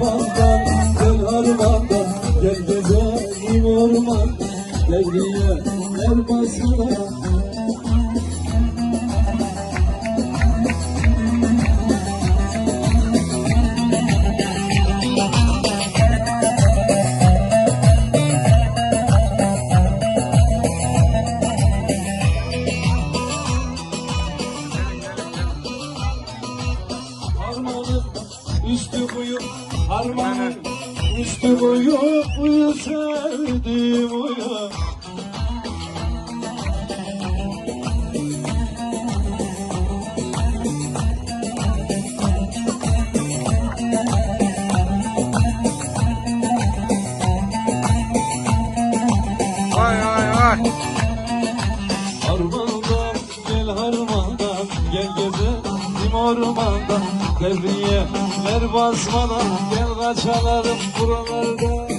ormanda Gel ormanda Gel gezelim ormanda. Devriye her başına üstü buyu Harmanın üstü buyu Buyu sevdim uyu Vay vay vay. Harmandan gel harmandan Gel gezelim ormandan Devriyeler basmadan Gel kaçalım buralarda